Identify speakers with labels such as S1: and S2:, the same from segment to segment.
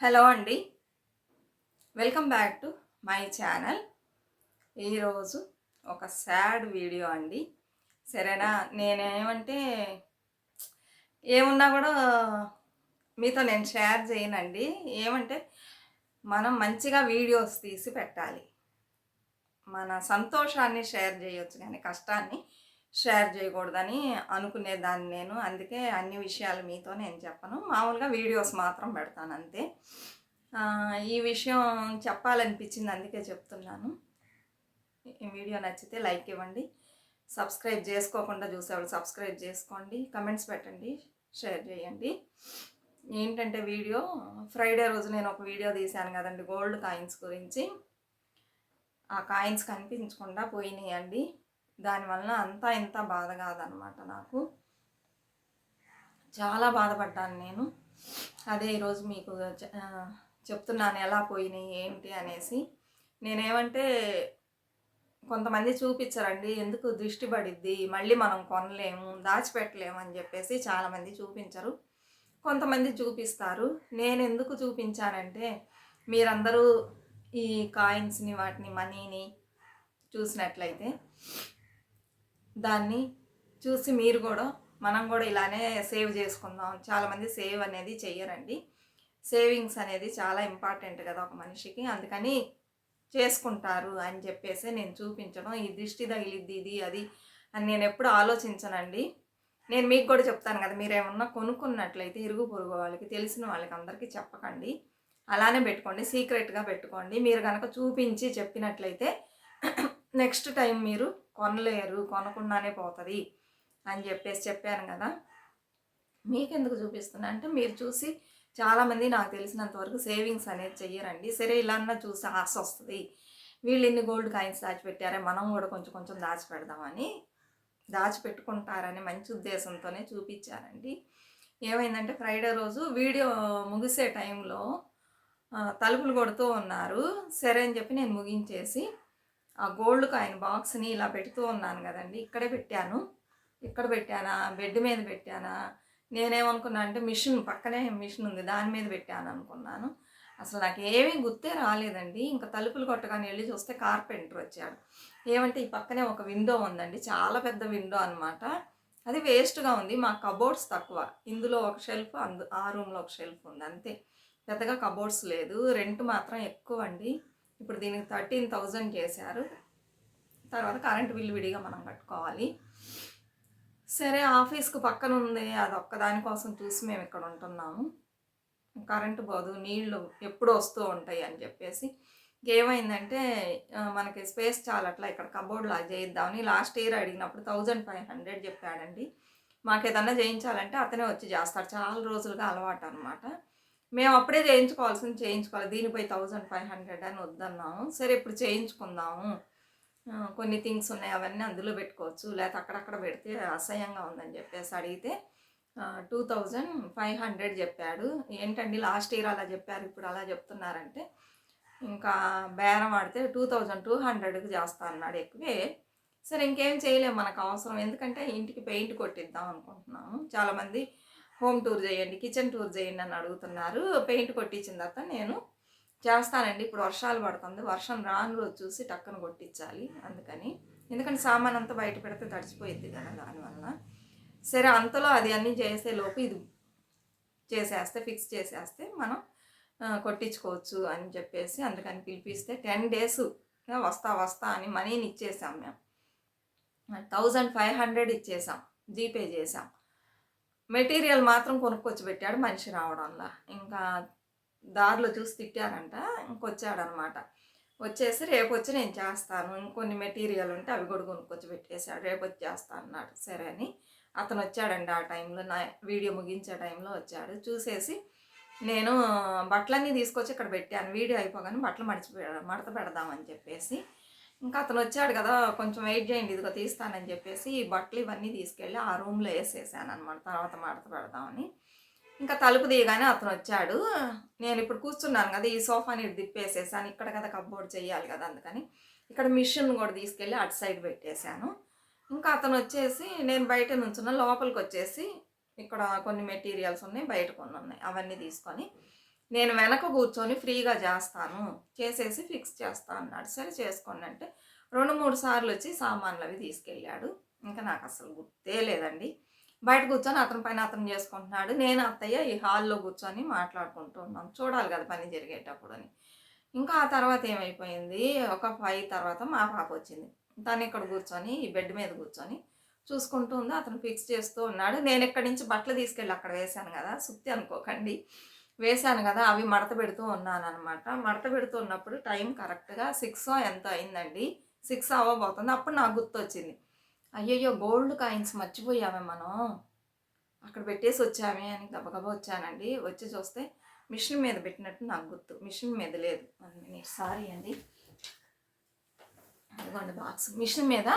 S1: Hello అండి. Welcome back to my channel. ఈరోజు ఒక సాడ్ వీడియో అండి. సరేనా? నేనేమంటే ఏమున్నా కూడా మీతో నేను షేర్ చేయనండి. ఏమంటే మనం మంచిగా వీడియోస్ తీసి పెట్టాలి. మన సంతోషాన్ని షేర్ చేయొచ్చు కానీ కష్టాన్ని షేర్ చేయకూడదని అనుకునేదాన్ని నేను. అందుకే అన్ని విషయాలు మీతో నేను చెప్పను. మామూలుగా వీడియోస్ మాత్రం పెడతాను అంతే. ఈ విషయం చెప్పాలనిపించింది అందుకే చెప్తున్నాను. ఈ వీడియో నచ్చితే లైక్ ఇవ్వండి. సబ్స్క్రైబ్ చేసుకోకుండా చూసేవాళ్ళు సబ్స్క్రైబ్ చేసుకోండి. కమెంట్స్ పెట్టండి. షేర్ చేయండి. ఏంటంటే వీడియో ఫ్రైడే రోజు నేను ఒక వీడియో తీశాను కదండి గోల్డ్ కాయిన్స్ గురించి. ఆ కాయిన్స్ కనిపించకుండా పోయినాయండి. దానివలన అంతా ఇంత బాధ కాదనమాట నాకు. చాలా బాధపడ్డాను నేను. అదే ఈరోజు మీకు చెప్తున్నాను ఎలా పోయినాయి ఏంటి అనేసి. నేనేమంటే కొంతమంది చూపించరండి ఎందుకు దృష్టి పడిద్ది మళ్ళీ మనం కొనలేము దాచిపెట్టలేము అని చెప్పేసి చాలామంది చూపించరు. కొంతమంది చూపిస్తారు. నేను ఎందుకు చూపించానంటే మీరందరూ ఈ కాయిన్స్ని వాటిని మనీని చూసినట్లయితే దాన్ని చూసి మీరు కూడా మనం కూడా ఇలానే సేవ్ చేసుకుందాం. చాలామంది సేవ్ అనేది చెయ్యరండి. సేవింగ్స్ అనేది చాలా ఇంపార్టెంట్ కదా ఒక మనిషికి. అందుకని చేసుకుంటారు అని చెప్పేసి నేను చూపించడం ఈ దృష్టి తగిలిద్ది ఇది అది అని నేను ఎప్పుడు ఆలోచించనండి. నేను మీకు కూడా చెప్తాను కదా మీరు ఏమన్నా కొనుక్కున్నట్లయితే ఇరుగు పొరుగు వాళ్ళకి తెలిసిన వాళ్ళకి అందరికీ చెప్పకండి. అలానే పెట్టుకోండి సీక్రెట్గా పెట్టుకోండి. మీరు కనుక చూపించి చెప్పినట్లయితే నెక్స్ట్ టైం మీరు కొనలేరు కొనకుండానే పోతుంది అని చెప్పేసి చెప్పాను కదా. మీకు ఎందుకు చూపిస్తున్నా? అంటే మీరు చూసి చాలామంది నాకు తెలిసినంత వరకు సేవింగ్స్ అనేది చెయ్యరండి. సరే ఇలా అన్నా చూసి ఆశ వస్తుంది. వీళ్ళు ఇన్ని గోల్డ్ కాయిన్స్ దాచిపెట్టారే మనం కూడా కొంచెం కొంచెం దాచిపెడదామని దాచిపెట్టుకుంటారని మంచి ఉద్దేశంతోనే చూపించారండి. ఏమైందంటే ఫ్రైడే రోజు వీడియో ముగిసే టైంలో తలుపులు కొడుతూ ఉన్నారు. సరే అని చెప్పి నేను ముగించేసి ఆ గోల్డ్ కాయిన్ బాక్స్ని ఇలా పెడుతూ ఉన్నాను కదండి. ఇక్కడే పెట్టాను. ఇక్కడ పెట్టానా? బెడ్ మీద పెట్టానా? నేనేమనుకున్నా అంటే మిషన్ పక్కనే మిషన్ ఉంది. దాని మీద పెట్టాను అనుకున్నాను. అసలు నాకు ఏమీ గుర్తే రాలేదండి. ఇంకా తలుపులు కొట్టగానే వెళ్ళి చూస్తే కార్పెంటర్ వచ్చాడు. ఏమంటే ఈ పక్కనే ఒక విండో ఉందండి. చాలా పెద్ద విండో అనమాట అది వేస్ట్గా ఉంది. మా కబోర్డ్స్ తక్కువ. ఇందులో ఒక షెల్ఫ్ అందు ఆ రూమ్లో ఒక షెల్ఫ్ ఉంది. అంతే. పెద్దగా కబోర్డ్స్ లేదు. రెంట్ మాత్రం ఎక్కువ అండి ఇప్పుడు దీనికి థర్టీన్ థౌజండ్ చేశారు. తర్వాత కరెంట్ బిల్ విడిగా మనం కట్టుకోవాలి. సరే ఆఫీస్కు పక్కన ఉంది. అది ఒక్కదానికోసం చూసి మేము ఇక్కడ ఉంటున్నాము. కరెంటు పోదు నీళ్ళు ఎప్పుడు వస్తూ ఉంటాయి అని చెప్పేసి. ఏమైందంటే మనకి స్పేస్ చాలా అట్లా ఇక్కడ కబోర్డ్ లా చేయిద్దామని లాస్ట్ ఇయర్ అడిగినప్పుడు థౌజండ్ ఫైవ్ హండ్రెడ్ చెప్పాడండి. మాకు ఏదన్నా చేయించాలంటే అతనే వచ్చి చేస్తాడు. చాలా రోజులుగా అలవాటు అనమాట మేము అప్పుడే చేయించుకోవాల్సింది చేయించుకోవాలి. దీనిపై థౌజండ్ ఫైవ్ హండ్రెడ్ అని వద్దన్నాము. సరే ఇప్పుడు చేయించుకుందాము. కొన్ని థింగ్స్ ఉన్నాయి అవన్నీ అందులో పెట్టుకోవచ్చు. లేకపోతే అక్కడక్కడ పెడితే అసహ్యంగా ఉందని చెప్పేసి అడిగితే టూ థౌజండ్ ఫైవ్ హండ్రెడ్ చెప్పాడు. ఏంటండి లాస్ట్ ఇయర్ అలా చెప్పారు ఇప్పుడు అలా చెప్తున్నారంటే ఇంకా బేరం ఆడితే టూ థౌజండ్ టూ హండ్రెడ్కి చేస్తా అన్నాడు ఎక్కువే. సరే ఇంకేం చేయలేము మనకు అవసరం. ఎందుకంటే ఇంటికి పెయింట్ కొట్టిద్దాం అనుకుంటున్నాము. చాలామంది హోమ్ టూర్ చేయండి కిచెన్ టూర్ చేయండి అని అడుగుతున్నారు. పెయింట్ కొట్టించిన తర్వాత నేను చేస్తానండి. ఇప్పుడు వర్షాలు పడుతుంది. వర్షం రాను రోజు చూసి టక్కన కొట్టించాలి అందుకని. ఎందుకంటే సామాన్ అంతా బయట పెడితే తడిచిపోయిద్ది కదా దానివల్ల. సరే అంతలో అది అన్నీ చేసే లోపు ఇది చేసేస్తే ఫిక్స్ చేసేస్తే మనం కొట్టించుకోవచ్చు అని చెప్పేసి అందుకని పిలిపిస్తే టెన్ డేస్ వస్తా వస్తా అని మనీని ఇచ్చేసాం మేము. థౌజండ్ ఫైవ్ హండ్రెడ్ ఇచ్చేసాం. జీపే చేసాం. మెటీరియల్ మాత్రం కొనుక్కొచ్చి పెట్టాడు మనిషి రావడంలా. ఇంకా దారిలో చూసి తిట్టారంట ఇంకొచ్చాడనమాట. వచ్చేసి రేపు వచ్చి నేను చేస్తాను ఇంకొన్ని మెటీరియల్ ఉంటే అవి కూడా కొనుక్కొచ్చి పెట్టేశాడు రేపు వచ్చి అన్నాడు. సరే అని అతను వచ్చాడండి ఆ టైంలో నా వీడియో ముగించే టైంలో వచ్చాడు. చూసేసి నేను బట్టలన్నీ తీసుకొచ్చి ఇక్కడ పెట్టాను. వీడియో అయిపోగానే బట్టలు మడిచి మడత పెడదామని చెప్పేసి ఇంకా అతను వచ్చాడు కదా కొంచెం వెయిట్ చేయండి ఇదిగో తీస్తానని చెప్పేసి ఈ బట్టలు ఇవన్నీ తీసుకెళ్ళి ఆ రూమ్లో వేసేసాను అనమాట తర్వాత మడత పెడదామని. ఇంకా తలుపు తీయగానే అతను వచ్చాడు. నేను ఇప్పుడు కూర్చున్నాను కదా ఈ సోఫాని ఇటు తిప్పేసేసాను. ఇక్కడ కదా కబ్బోర్డ్ చేయాలి కదా అందుకని. ఇక్కడ మిషన్ కూడా తీసుకెళ్ళి అటు సైడ్ పెట్టేశాను. ఇంకా అతను వచ్చేసి నేను బయట నుంచున్న లోపలికి వచ్చేసి ఇక్కడ కొన్ని మెటీరియల్స్ ఉన్నాయి బయట కొన్ని ఉన్నాయి అవన్నీ తీసుకొని నేను వెనక కూర్చొని ఫ్రీగా చేస్తాను. చేసేసి ఫిక్స్ చేస్తా అన్నాడు. సరే చేసుకోండి అంటే రెండు మూడు సార్లు వచ్చి సామాన్లు అవి తీసుకెళ్ళాడు. ఇంకా నాకు అసలు గుర్తే లేదండి. బయట కూర్చొని అతని పైన అతను చేసుకుంటున్నాడు. నేను అత్తయ్య ఈ హాల్లో కూర్చొని మాట్లాడుకుంటూ ఉన్నాం. చూడాలి కదా పని జరిగేటప్పుడు అని. ఇంకా ఆ తర్వాత ఏమైపోయింది? ఒక ఫైవ్ తర్వాత మా పాప వచ్చింది. తను ఇక్కడ కూర్చొని ఈ బెడ్ మీద కూర్చొని చూసుకుంటూ ఉంది. అతను ఫిక్స్ చేస్తూ ఉన్నాడు. నేను ఇక్కడి నుంచి బట్టలు తీసుకెళ్ళి అక్కడ వేశాను కదా. సుత్తి అనుకోకండి. వేశాను కదా అవి మడత పెడుతూ ఉన్నాను అనమాట మడత పెడుతూ ఉన్నప్పుడు టైం కరెక్ట్గా సిక్స్ ఎంత అయిందండి. సిక్స్ అవ్వబోతుంది. అప్పుడు నాకు గుర్తొచ్చింది. అయ్యయ్యో గోల్డ్ కాయిన్స్ మర్చిపోయామే మనం. అక్కడ పెట్టేసి వచ్చామే అని గబగబా వచ్చానండి. వచ్చి చూస్తే మిషన్ మీద పెట్టినట్టు నాకు గుర్తు. మిషన్ మీద లేదు. వన్ మినిట్ సారీ అండి. అదిగోండి బాక్స్. మిషన్ మీద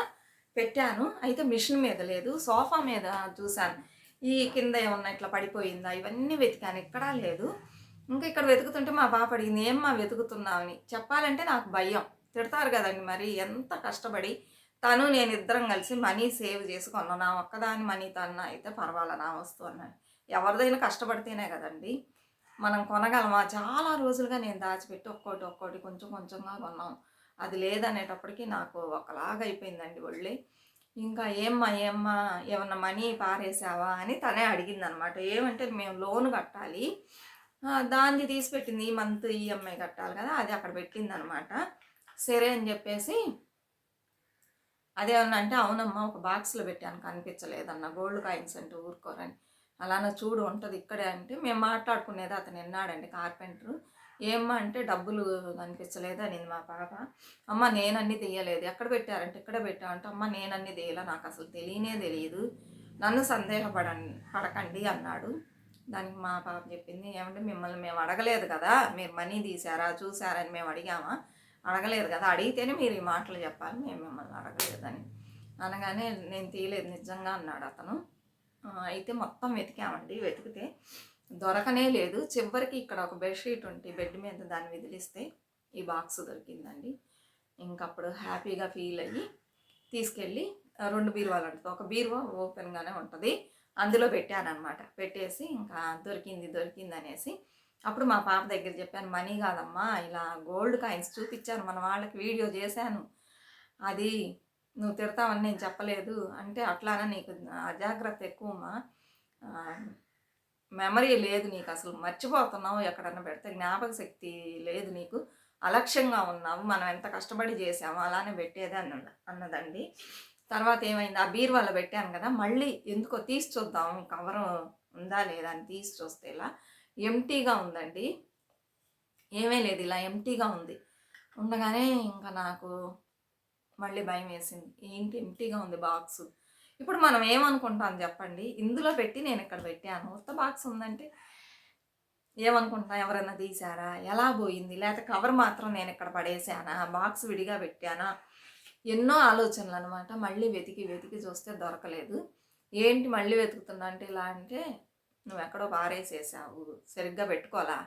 S1: పెట్టాను. అయితే మిషన్ మీద లేదు. సోఫా మీద చూశాను. ఈ కింద ఏమన్నా ఇట్లా పడిపోయిందా? ఇవన్నీ వెతికాను. ఎక్కడా లేదు. ఇంకా ఇక్కడ వెతుకుతుంటే మా పాప అడిగింది ఏమ్మా వెతుకుతున్నావని చెప్పాలంటే నాకు భయం. తిడతారు కదండి మరి. ఎంత కష్టపడి తను నేను ఇద్దరం కలిసి మనీ సేవ్ చేసుకున్నాను నా ఒక్కదాని మనీ తన అయితే పర్వాలే నా వస్తువు అన్నాడు ఎవరిదైనా కష్టపడితేనే కదండి. మనం కొనగలమా? చాలా రోజులుగా నేను దాచిపెట్టి ఒక్కోటి ఒక్కోటి కొంచెం కొంచెంగా కొన్నాం. అది లేదనేటప్పటికి నాకు ఒకలాగా అయిపోయిందండి ఒళ్ళే. ఇంకా ఏమ్మా ఏమ్మా ఏమన్నా మనీ పారేసావా అని తనే అడిగింది అనమాట ఏమంటే మేము లోన్ కట్టాలి. దాన్ని తీసి పెట్టింది ఈ మంత్ ఈఎంఐ కట్టాలి కదా అది అక్కడ పెట్టింది అనమాట సరే అని చెప్పేసి అదేమన్నా అంటే అవునమ్మా ఒక బాక్స్లో పెట్టాను కనిపించలేదన్న గోల్డ్ కాయిన్స్ అంటే ఊరుకోరని. అలానే చూడు ఉంటుంది ఇక్కడే అంటే మేము మాట్లాడుకునేది అతను విన్నాడండి కార్పెంటరు. ఏమ్మా అంటే డబ్బులు కనిపించలేదు అని మా పాప. అమ్మ నేనన్నీ తీయలేదు. ఎక్కడ పెట్టారంటే ఇక్కడ పెట్టా అంటే అమ్మ నేనన్నీ తీయలే నాకు అసలు తెలియనే తెలియదు. నన్ను సందేహపడ పడకండి అన్నాడు. దానికి మా పాప చెప్పింది ఏమంటే మిమ్మల్ని మేము అడగలేదు కదా మీరు మనీ తీసారా చూసారని అని మేము అడిగామా? అడగలేదు కదా అడిగితేనే మీరు ఈ మాటలు చెప్పాలి మేము మిమ్మల్ని అడగలేదని అనగానే నేను తీయలేదు నిజంగా అన్నాడు అతను. అయితే మొత్తం వెతికామండి వెతికితే దొరకనే లేదు. చివరికి ఇక్కడ ఒక బెడ్షీట్ ఉంటే బెడ్ మీద దాన్ని విదిలిస్తే ఈ బాక్స్ దొరికిందండి. ఇంకప్పుడు హ్యాపీగా ఫీల్ అయ్యి తీసుకెళ్ళి రెండు బీరువాలు ఉంటుంది ఒక బీరువా ఓపెన్గానే ఉంటుంది. అందులో పెట్టానమాట పెట్టేసి ఇంకా దొరికింది దొరికింది అనేసి అప్పుడు మా పాప దగ్గర చెప్పాను మనీ కాదమ్మా ఇలా గోల్డ్ కాయిన్స్ చూపించాను మన వాళ్ళకి వీడియో చేశాను. అది నువ్వు తిడతావని నేను చెప్పలేదు. అంటే అట్లానే నీకు అజాగ్రత్త ఎక్కువమ్మా. మెమరీ లేదు నీకు. అసలు మర్చిపోతున్నావు ఎక్కడన్నా పెడితే జ్ఞాపక శక్తి లేదు నీకు. అలక్ష్యంగా ఉన్నావు. మనం ఎంత కష్టపడి చేసామో అలానే పెట్టేది అన్న అన్నదండి. తర్వాత ఏమైంది? ఆ బీరువాలో పెట్టాను కదా మళ్ళీ ఎందుకో తీసి చూద్దాం. కవర్ ఉందా లేదా అని తీసి చూస్తే ఇలా ఎంటీగా ఉందండి. ఏమీ లేదు ఇలా ఎంటీగా ఉంది. ఉండగానే ఇంకా నాకు మళ్ళీ భయం వేసింది. ఏంటి ఎంటీగా ఉంది బాక్స్? ఇప్పుడు మనం ఏమనుకుంటాం చెప్పండి? ఇందులో పెట్టి నేను ఇక్కడ పెట్టాను. ఉత్త బాక్స్ ఉందంటే ఏమనుకుంటున్నా ఎవరైనా తీసారా ఎలా పోయింది? లేకపోతే కవర్ మాత్రం నేను ఇక్కడ పడేసానా? బాక్స్ విడిగా పెట్టానా? ఎన్నో ఆలోచనలు అనమాట మళ్ళీ వెతికి వెతికి చూస్తే దొరకలేదు. ఏంటి మళ్ళీ వెతుకుతున్నా అంటే ఇలా అంటే నువ్వు ఎక్కడో పారేసేసావు. సరిగ్గా పెట్టుకోలా.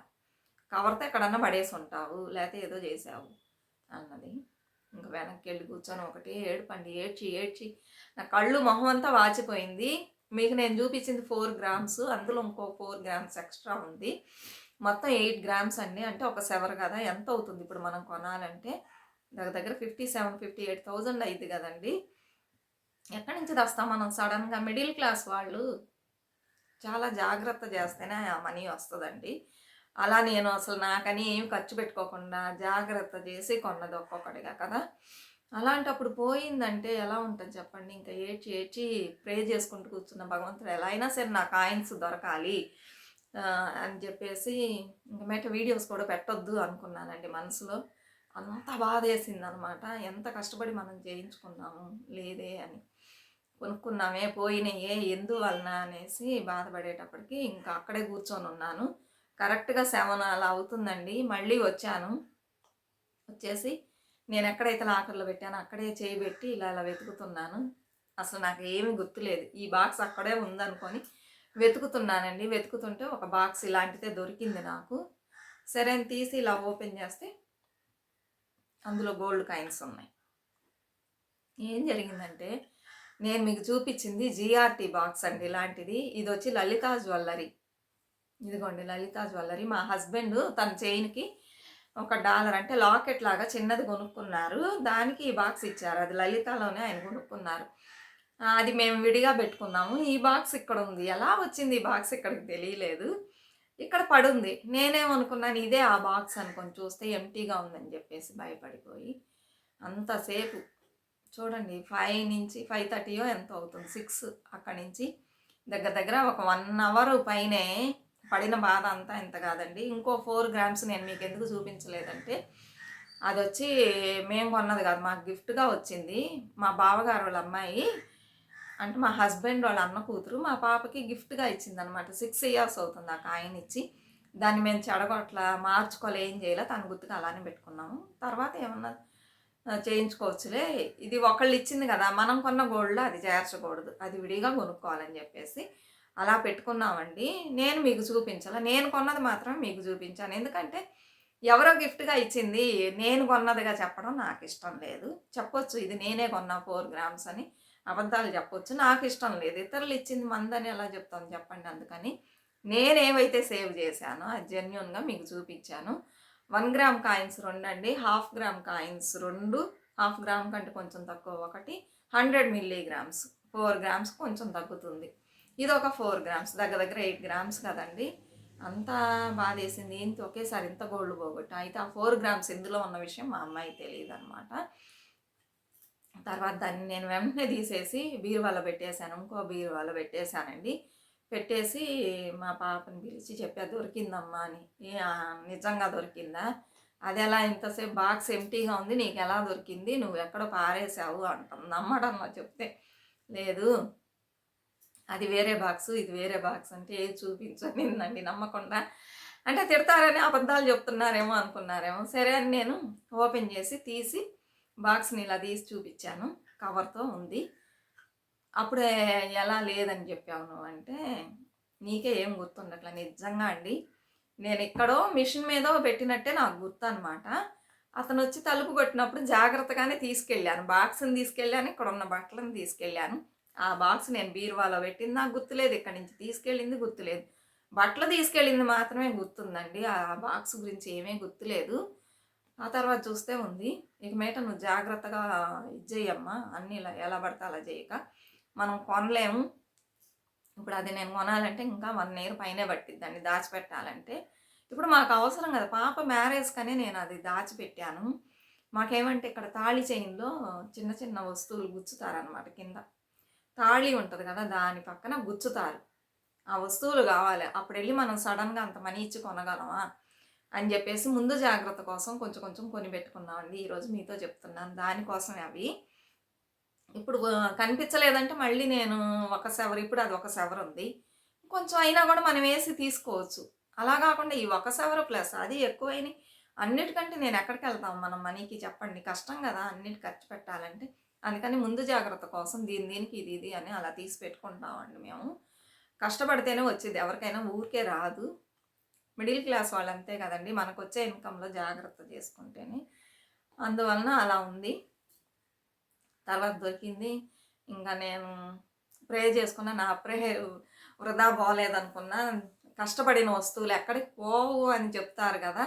S1: కవర్తో ఎక్కడన్నా పడేసి ఉంటావు లేకపోతే ఏదో చేసావు అన్నది. ఇంక వెనక్కి వెళ్ళి కూర్చొని ఒకటి ఏడుపండి ఏడ్చి ఏడ్చి. నా కళ్ళు మొహం అంతా వాచిపోయింది. మీకు నేను చూపించింది ఫోర్ గ్రామ్స్ అందులో ఇంకో ఫోర్ గ్రామ్స్ ఎక్స్ట్రా ఉంది. మొత్తం ఎయిట్ గ్రామ్స్ అండి అంటే ఒక సెవర్ కదా ఎంత అవుతుంది? ఇప్పుడు మనం కొనాలంటే దగ్గర దగ్గర fifty seven fifty eight thousand అయింది కదండి. ఎక్కడి నుంచి తెస్తాం మనం? సడన్గా మిడిల్ క్లాస్ వాళ్ళు చాలా జాగ్రత్త చేస్తేనే ఆ మనీ వస్తుందండి. అలా నేను అసలు నాకని ఏం ఖర్చు పెట్టుకోకుండా జాగ్రత్త చేసి కొన్నది ఒక్కొక్కటిగా కదా. అలాంటప్పుడు పోయిందంటే ఎలా ఉంటుంది చెప్పండి? ఇంకా ఏడ్చి ఏడ్చి ప్రే చేసుకుంటూ కూర్చున్న భగవంతుడు ఎలా అయినా సరే నా కాయిన్స్ దొరకాలి. అని చెప్పేసి ఇంకా మెట వీడియోస్ కూడా పెట్టొద్దు అనుకున్నానండి మనసులో. అంత బాధ వేసింది అనమాట ఎంత కష్టపడి మనం చేయించుకున్నాము? లేదే అని. కొనుక్కున్నామే పోయినాయే ఎందువలన అనేసి బాధపడేటప్పటికి ఇంకా అక్కడే కూర్చొని ఉన్నాను కరెక్ట్గా సెవెన్ అలా అవుతుందండి. మళ్ళీ వచ్చాను. వచ్చేసి నేను ఎక్కడైతే లాకర్లో పెట్టానో అక్కడే చేయి పెట్టి ఇలా ఇలా వెతుకుతున్నాను. అసలు నాకు ఏమీ గుర్తులేదు. ఈ బాక్స్ అక్కడే ఉందనుకొని వెతుకుతున్నానండి. వెతుకుతుంటే ఒక బాక్స్ ఇలాంటిదే దొరికింది నాకు. సరే అని తీసి ఇలా ఓపెన్ చేస్తే అందులో గోల్డ్ కాయిన్స్ ఉన్నాయి. ఏం జరిగిందంటే నేను మీకు చూపించింది జిఆర్టీ బాక్స్ అండి ఇలాంటిది. ఇది వచ్చి లలితా జ్యువెల్లరీ ఇదిగోండి లలిత జ్యువెలరీ. మా హస్బెండ్ తన చైన్కి ఒక డాలర్ అంటే లాకెట్ లాగా చిన్నది కొనుక్కున్నారు. దానికి ఈ బాక్స్ ఇచ్చారు. అది లలితలోనే ఆయన కొనుక్కున్నారు. అది మేము విడిగా పెట్టుకున్నాము. ఈ బాక్స్ ఇక్కడ ఉంది. ఎలా వచ్చింది ఈ బాక్స్ ఇక్కడికి తెలియలేదు. ఇక్కడ పడుంది. నేనేమనుకున్నాను ఇదే ఆ బాక్స్ అనుకొని చూస్తే ఎంటీగా ఉందని చెప్పేసి భయపడిపోయి అంతసేపు చూడండి ఫైవ్ నుంచి ఫైవ్ థర్టీయో ఎంత అవుతుంది. సిక్స్ అక్కడి నుంచి దగ్గర దగ్గర ఒక వన్ అవర్ పైనే పడిన బాధ అంతా ఎంత కాదండి. ఇంకో ఫోర్ గ్రామ్స్ నేను మీకు ఎందుకు చూపించలేదంటే అది వచ్చి మేము కొన్నది కాదు. మాకు గిఫ్ట్గా వచ్చింది మా బావగారు వాళ్ళ అమ్మాయి. అంటే మా హస్బెండ్ వాళ్ళ అన్న కూతురు మా పాపకి గిఫ్ట్గా ఇచ్చిందనమాట సిక్స్ ఇయర్స్ అవుతుంది ఆ కాయిన్ ఇచ్చి దాన్ని మేము చెడగొట్లా మార్చుకోలే ఏం చేయలే తన గుర్తుగా అలానే పెట్టుకున్నాము. తర్వాత ఏమన్నా చేయించుకోవచ్చులే. ఇది ఒకళ్ళు ఇచ్చింది కదా మనం కొన్న గోల్డ్లో అది చేర్చకూడదు అది విడిగా కొనుక్కోవాలని చెప్పేసి అలా పెట్టుకున్నామండి. నేను మీకు చూపించాల? నేను కొన్నది మాత్రం మీకు చూపించాను. ఎందుకంటే ఎవరో గిఫ్ట్గా ఇచ్చింది నేను కొన్నదిగా చెప్పడం నాకు ఇష్టం లేదు. చెప్పొచ్చు ఇది నేనే కొన్నా ఫోర్ గ్రామ్స్ అని అబద్ధాలు చెప్పొచ్చు. నాకు ఇష్టం లేదు. ఇతరులు ఇచ్చింది మందని ఎలా చెప్తాను చెప్పండి అందుకని. నేనేవైతే సేవ్ చేశానో అది జెన్యున్గా మీకు చూపించాను. వన్ గ్రామ్ కాయిన్స్ రెండు అండి హాఫ్ గ్రామ్ కాయిన్స్ రెండు. హాఫ్ గ్రామ్ కంటే కొంచెం తక్కువ ఒకటి. Hundred milligrams four grams కొంచెం తగ్గుతుంది. ఇది ఒక ఫోర్ గ్రామ్స్ దగ్గర దగ్గర ఎయిట్ గ్రామ్స్ కదండి. అంతా బాధ వేసింది ఒకేసారి ఇంత గోల్డ్ పోగొట్టు. అయితే ఆ ఫోర్ గ్రామ్స్ ఇందులో ఉన్న విషయం మా అమ్మాయి తెలియదు అనమాట తర్వాత దాన్ని నేను వెంటనే తీసేసి బీరువాలో పెట్టేశాను. ఇంకో బీరువాలో పెట్టేశానండి. పెట్టేసి మా పాపని పిలిచి చెప్పా దొరికిందమ్మా అని. నిజంగా దొరికిందా? అది ఎలా? ఇంతసేపు బాక్స్ ఎంటీగా ఉంది. నీకు ఎలా దొరికింది? నువ్వు ఎక్కడో పారేసావు అంటుంది. నమ్మడంలో చెప్తే. లేదు అది వేరే బాక్స్ ఇది వేరే బాక్స్ అంటే ఏది చూపించనిందండి నమ్మకుండా. అంటే తిడతారని అబద్ధాలు చెప్తున్నారేమో అనుకున్నారేమో. సరే అని నేను ఓపెన్ చేసి తీసి బాక్స్ని ఇలా తీసి చూపించాను. కవర్తో ఉంది. అప్పుడే ఎలా లేదని చెప్పావు నువ్వు అంటే నీకే ఏం గుర్తుండట్లే నిజంగా అండి. నేను ఎక్కడో మిషన్ మీద పెట్టినట్టే నాకు గుర్తు అనమాట అతను వచ్చి తలుపు కొట్టినప్పుడు జాగ్రత్తగానే తీసుకెళ్ళాను. బాక్స్ని తీసుకెళ్ళాను ఇక్కడ ఉన్న బట్టలను తీసుకెళ్ళాను. ఆ బాక్స్ నేను బీరువాలో పెట్టింది. నాకు గుర్తులేదు ఇక్కడ నుంచి తీసుకెళ్ళింది గుర్తులేదు. బట్టలు తీసుకెళ్ళింది మాత్రమే గుర్తుందండి. ఆ బాక్స్ గురించి ఏమీ గుర్తులేదు. ఆ తర్వాత చూస్తే ఉంది. ఇక మేట నువ్వు జాగ్రత్తగా ఇది అన్నీ ఇలా ఎలా పడితే అలా చేయక మనం కొనలేము. ఇప్పుడు అది నేను కొనాలంటే ఇంకా వన్ ఇయర్ పైనే పట్టిద్దండి దాచిపెట్టాలంటే. ఇప్పుడు మాకు అవసరం కదా. పాప మ్యారేజ్ కానీ నేను అది దాచిపెట్టాను. మాకేమంటే ఇక్కడ తాళి చైన్లో చిన్న చిన్న వస్తువులు గుచ్చుతారనమాట కింద. తాళి ఉంటుంది కదా దాని పక్కన గుచ్చుతారు. ఆ వస్తువులు కావాలి. అప్పుడు వెళ్ళి మనం సడన్గా అంత మనీ ఇచ్చి కొనగలమా? అని చెప్పేసి ముందు జాగ్రత్త కోసం కొంచెం కొంచెం కొని పెట్టుకున్నామండి ఈరోజు మీతో చెప్తున్నాను. దానికోసం అవి. ఇప్పుడు కనిపించలేదంటే మళ్ళీ నేను ఒక సెవర్ ఇప్పుడు అది ఒక సెవర్ ఉంది. కొంచెం అయినా కూడా మనం వేసి తీసుకోవచ్చు. అలా కాకుండా ఈ ఒక సెవర్ ప్లస్ అది ఎక్కువైనాయి. అన్నిటికంటే నేను ఎక్కడికి వెళ్తాం? మనం మనీకి చెప్పండి. కష్టం కదా అన్నిటి ఖర్చు పెట్టాలంటే. అందుకని ముందు జాగ్రత్త కోసం దీని దీనికి ఇది ఇది అని అలా తీసి పెట్టుకుంటామండి మేము. కష్టపడితేనే వచ్చేది. ఎవరికైనా ఊరికే రాదు. మిడిల్ క్లాస్ వాళ్ళు అంతే కదండి. మనకు వచ్చే ఇన్కంలో జాగ్రత్త చేసుకుంటేనే. అందువలన అలా ఉంది. తర్వాత దొరికింది. ఇంకా నేను ప్రే చేసుకున్నా. నా ప్రే వృధా బాగోలేదనుకున్నా కష్టపడిన వస్తువులు ఎక్కడికి పోవు అని చెప్తారు కదా.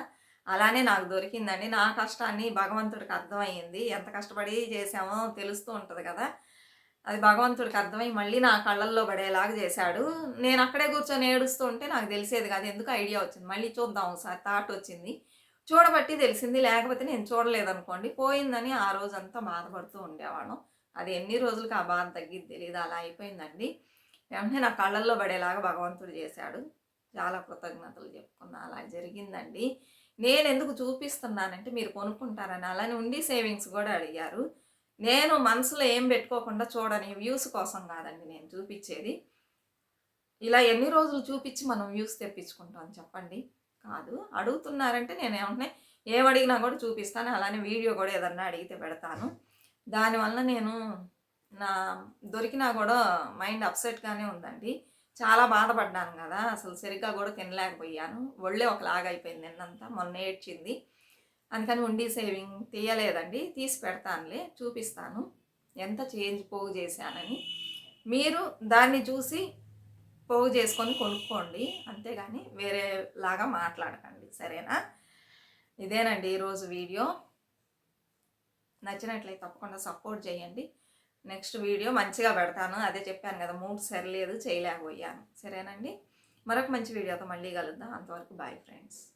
S1: అలానే నాకు దొరికిందండి. నా కష్టాన్ని భగవంతుడికి అర్థమయ్యింది. ఎంత కష్టపడి చేసామో తెలుస్తూ ఉంటుంది కదా. అది భగవంతుడికి అర్థమై మళ్ళీ నా కళ్ళల్లో పడేలాగా చేశాడు. నేను అక్కడే కూర్చొని ఏడుస్తూ ఉంటే నాకు తెలిసేది కాదు. ఎందుకు ఐడియా వచ్చింది. మళ్ళీ చూద్దాం ఒకసారి థాట్ వచ్చింది. చూడబట్టి తెలిసింది. లేకపోతే నేను చూడలేదనుకోండి. పోయిందని ఆ రోజంతా బాధపడుతూ ఉండేవాడు అది ఎన్ని రోజులకి ఆ బాధ తగ్గిద్ది తెలియదు అలా అయిపోయిందండి. వెంటనే నా కళ్ళల్లో పడేలాగా భగవంతుడు చేశాడు. చాలా కృతజ్ఞతలు చెప్పుకున్నా. అలా జరిగిందండి. నేను ఎందుకు చూపిస్తున్నానంటే మీరు కొనుక్కుంటారని అలానే ఉండి సేవింగ్స్ కూడా అడిగారు. నేను మనసులో ఏం పెట్టుకోకుండా చూడని వ్యూస్ కోసం కాదండి నేను చూపించేది. ఇలా ఎన్ని రోజులు చూపించి మనం వ్యూస్ తెప్పించుకుంటాం చెప్పండి? కాదు అడుగుతున్నారంటే నేను ఏమంటే ఏం అడిగినా కూడా చూపిస్తాను అలానే వీడియో కూడా ఏదన్నా అడిగితే పెడతాను. దానివల్ల నేను నా దొరికినా కూడా మైండ్ అప్సెట్గానే ఉందండి. చాలా బాధపడ్డాను కదా. అసలు సరిగ్గా కూడా తినలేకపోయాను. ఒళ్ళే ఒకలాగా అయిపోయింది నిన్నంతా. మొన్న ఏడ్చింది. అందుకని ఉండి సేవింగ్ తీయలేదండి. తీసి పెడతానులే చూపిస్తాను. ఎంత చేంజ్ పోగు చేశానని. మీరు దాన్ని చూసి పోగు చేసుకొని కొనుక్కోండి. అంతేగాని వేరేలాగా మాట్లాడకండి. సరేనా? ఇదేనండి ఈరోజు వీడియో. నచ్చినట్లయితే తప్పకుండా సపోర్ట్ చేయండి. నెక్స్ట్ వీడియో మంచిగా పెడతాను. అదే చెప్పాను కదా మూడ్ సరిలేదు చేయలేకపోయాను. సరేనండి? మరొక మంచి వీడియోతో మళ్ళీ కలుద్దాం. అంతవరకు బాయ్ ఫ్రెండ్స్.